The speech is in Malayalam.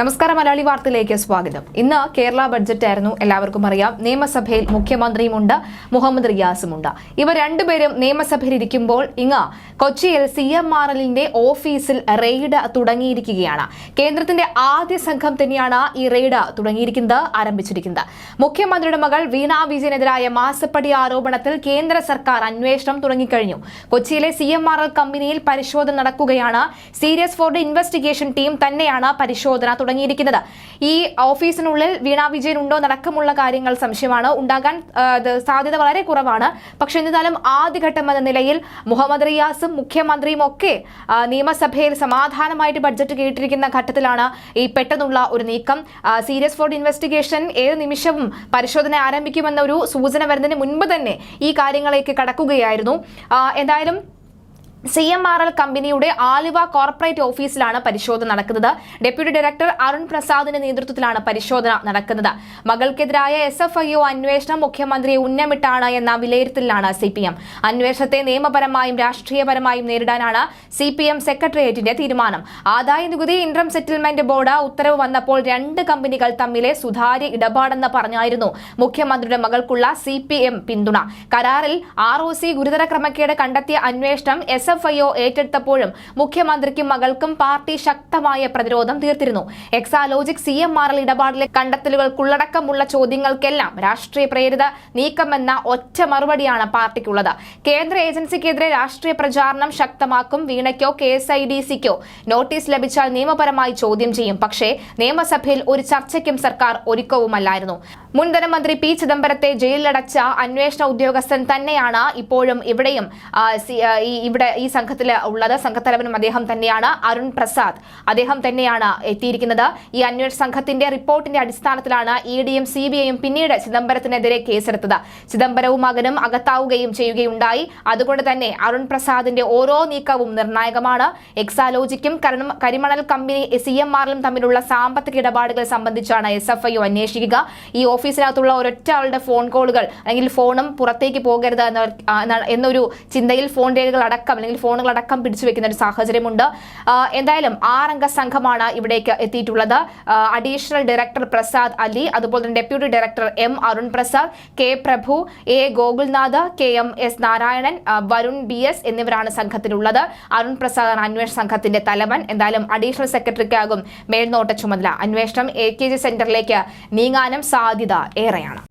നമസ്കാരം മലയാളി വാർത്തയിലേക്ക് സ്വാഗതം. ഇന്ന് കേരള ബഡ്ജറ്റ് ആയിരുന്നു എല്ലാവർക്കും അറിയാം. നിയമസഭയിൽ മുഖ്യമന്ത്രിയുമുണ്ട് മുഹമ്മദ് റിയാസുമുണ്ട്. ഇവർ രണ്ടുപേരും നിയമസഭയിൽ ഇരിക്കുമ്പോൾ ഇങ്ങ് കൊച്ചിയിൽ സി എം ആർ എല്ലിന്റെ ഓഫീസിൽ റെയ്ഡ് തുടങ്ങിയിരിക്കുകയാണ്. കേന്ദ്രത്തിന്റെ ആദ്യ സംഘം തന്നെയാണ് ഈ റെയ്ഡ് തുടങ്ങിയിരിക്കുന്നത് ആരംഭിച്ചിരിക്കുന്നത്. മുഖ്യമന്ത്രിയുടെ മകൾ വീണ വിജയനെതിരായ മാസപ്പടി ആരോപണത്തിൽ കേന്ദ്ര സർക്കാർ അന്വേഷണം തുടങ്ങിക്കഴിഞ്ഞു. കൊച്ചിയിലെ സി എം ആർ എൽ കമ്പനിയിൽ പരിശോധന നടക്കുകയാണ്. സീരിയസ് ഫോർ ഇൻവെസ്റ്റിഗേഷൻ ടീം തന്നെയാണ് പരിശോധന തുടങ്ങിയിരിക്കുന്നത്. ഈ ഓഫീസിനുള്ളിൽ വീണ വിജയൻ ഉണ്ടോ നടക്കമുള്ള കാര്യങ്ങൾ സംശയമാണ്. ഉണ്ടാകാൻ സാധ്യത വളരെ കുറവാണ്. പക്ഷെ എന്നിരുന്നാലും ആദ്യഘട്ടം എന്ന നിലയിൽ മുഹമ്മദ് റിയാസും മുഖ്യമന്ത്രിയും ഒക്കെ നിയമസഭയിൽ സമാധാനമായിട്ട് ബഡ്ജറ്റ് കേട്ടിരിക്കുന്ന ഘട്ടത്തിലാണ് ഈ പെട്ടെന്നുള്ള ഒരു നീക്കം. സീരിയസ് ഫോർ ഇൻവെസ്റ്റിഗേഷൻ ഏത് നിമിഷവും പരിശോധന ആരംഭിക്കുമെന്ന ഒരു സൂചന വരുന്നതിന് മുൻപ് തന്നെ ഈ കാര്യങ്ങളേക്ക് കടക്കുകയായിരുന്നു. എന്തായാലും സി എം ആർ എൽ കമ്പനിയുടെ ആലുവ കോർപ്പറേറ്റ് ഓഫീസിലാണ് പരിശോധന നടക്കുന്നത്. ഡെപ്യൂട്ടി ഡയറക്ടർ അരുൺ പ്രസാദിന്റെ നേതൃത്വത്തിലാണ് പരിശോധന നടക്കുന്നത്. മകൾക്കെതിരായ എസ് എഫ് ഐ ഒ അന്വേഷണം മുഖ്യമന്ത്രിയെ ഉന്നമിട്ടാണ് എന്ന വിലയിരുത്തലിലാണ് സി പി എം. അന്വേഷണത്തെ നിയമപരമായും രാഷ്ട്രീയപരമായും നേരിടാനാണ് സി പി എം സെക്രട്ടേറിയറ്റിന്റെ തീരുമാനം. ആദായ നികുതി ഇൻട്രം സെറ്റിൽമെന്റ് ബോർഡ് ഉത്തരവ് വന്നപ്പോൾ രണ്ട് കമ്പനികൾ തമ്മിലെ സുതാര്യ ഇടപാടെന്ന് പറഞ്ഞായിരുന്നു മുഖ്യമന്ത്രിയുടെ മകൾക്കുള്ള സി പി എം പിന്തുണ. കരാറിൽ ആർ ഒ സി ഗുരുതര ക്രമക്കേട് കണ്ടെത്തിയ അന്വേഷണം എസ് എഫ് ഐ ഒ ഏറ്റെടുത്തപ്പോഴും മുഖ്യമന്ത്രിക്കും മകൾക്കും പാർട്ടി ശക്തമായ പ്രതിരോധം തീർത്തിരുന്നു. Exalogic C M R L ഇടപാടിലെ കണ്ടെത്തലുകൾക്കുള്ളടക്കമുള്ള ചോദ്യങ്ങൾക്കെല്ലാം രാഷ്ട്രീയ പ്രേരിത നീക്കമെന്ന ഒറ്റ മറുപടിയാണ് പാർട്ടിക്കുള്ളത്. കേന്ദ്ര ഏജൻസിക്കെതിരെ രാഷ്ട്രീയ പ്രചാരണം ശക്തമാക്കും വീണയ്ക്കോ കെ എസ് ഐ ഡി സിക്കോ. നോട്ടീസ് ലഭിച്ചാൽ നിയമപരമായി ചോദ്യം ചെയ്യും. പക്ഷേ നിയമസഭയിൽ ഒരു ചർച്ചയ്ക്കും സർക്കാർ ഒരുക്കവുമല്ലായിരുന്നു. മുൻ ധനമന്ത്രി പി ചിദംബരത്തെ ജയിലിലടച്ച അന്വേഷണ ഉദ്യോഗസ്ഥൻ തന്നെയാണ് ഇപ്പോഴും ഇവിടെയും ഇവിടെ ഈ സംഘത്തിൽ ഉള്ളത്. സംഘത്തലവനും അദ്ദേഹം തന്നെയാണ് അരുൺ പ്രസാദ്. അദ്ദേഹം തന്നെയാണ് എത്തിയിരിക്കുന്നത്. ഈ അന്വേഷണ സംഘത്തിന്റെ റിപ്പോർട്ടിന്റെ അടിസ്ഥാനത്തിലാണ് ഇ ഡിയും സി ബി ഐയും പിന്നീട് ചിദംബരത്തിനെതിരെ കേസെടുത്തത്. ചിദംബരവും മകനും അകത്താവുകയും ചെയ്യുകയുണ്ടായി. അതുകൊണ്ട് തന്നെ അരുൺ പ്രസാദിന്റെ ഓരോ നീക്കവും നിർണായകമാണ്. എക്സാലോജിക്കും കരിമണൽ കമ്പനി സി എം ആറിലും തമ്മിലുള്ള സാമ്പത്തിക ഇടപാടുകൾ സംബന്ധിച്ചാണ് എസ് എഫ് ഐ അന്വേഷിക്കുക. ഈ ഓഫീസിനകത്തുള്ള ഒരൊറ്റ ആളുടെ ഫോൺ കോളുകൾ അല്ലെങ്കിൽ ഫോണും പുറത്തേക്ക് പോകരുത് എന്നൊരു ചിന്തയിൽ ഫോൺ രേഖകൾ അടക്കം അല്ലെങ്കിൽ ഫോണുകൾ അടക്കം പിടിച്ചു വെക്കുന്ന ഒരു സാഹചര്യമുണ്ട്. എന്തായാലും ആറംഗ സംഘമാണ് ഇവിടേക്ക് എത്തിയിട്ടുള്ളത്. അഡീഷണൽ ഡയറക്ടർ പ്രസാദ് അലി അതുപോലെ തന്നെ deputy director M Arun Prasad K Prabhu A Gokulnath K M S Narayanan Varun B S എന്നിവരാണ് സംഘത്തിലുള്ളത്. അരുൺ പ്രസാദാണ് അന്വേഷണ സംഘത്തിന്റെ തലവൻ. എന്തായാലും അഡീഷണൽ സെക്രട്ടറിക്കാകും മേൽനോട്ട ചുമതല. അന്വേഷണം എ കെ ജി സെന്ററിലേക്ക് നീങ്ങാനും സാധ്യത ഏറെയാണ്.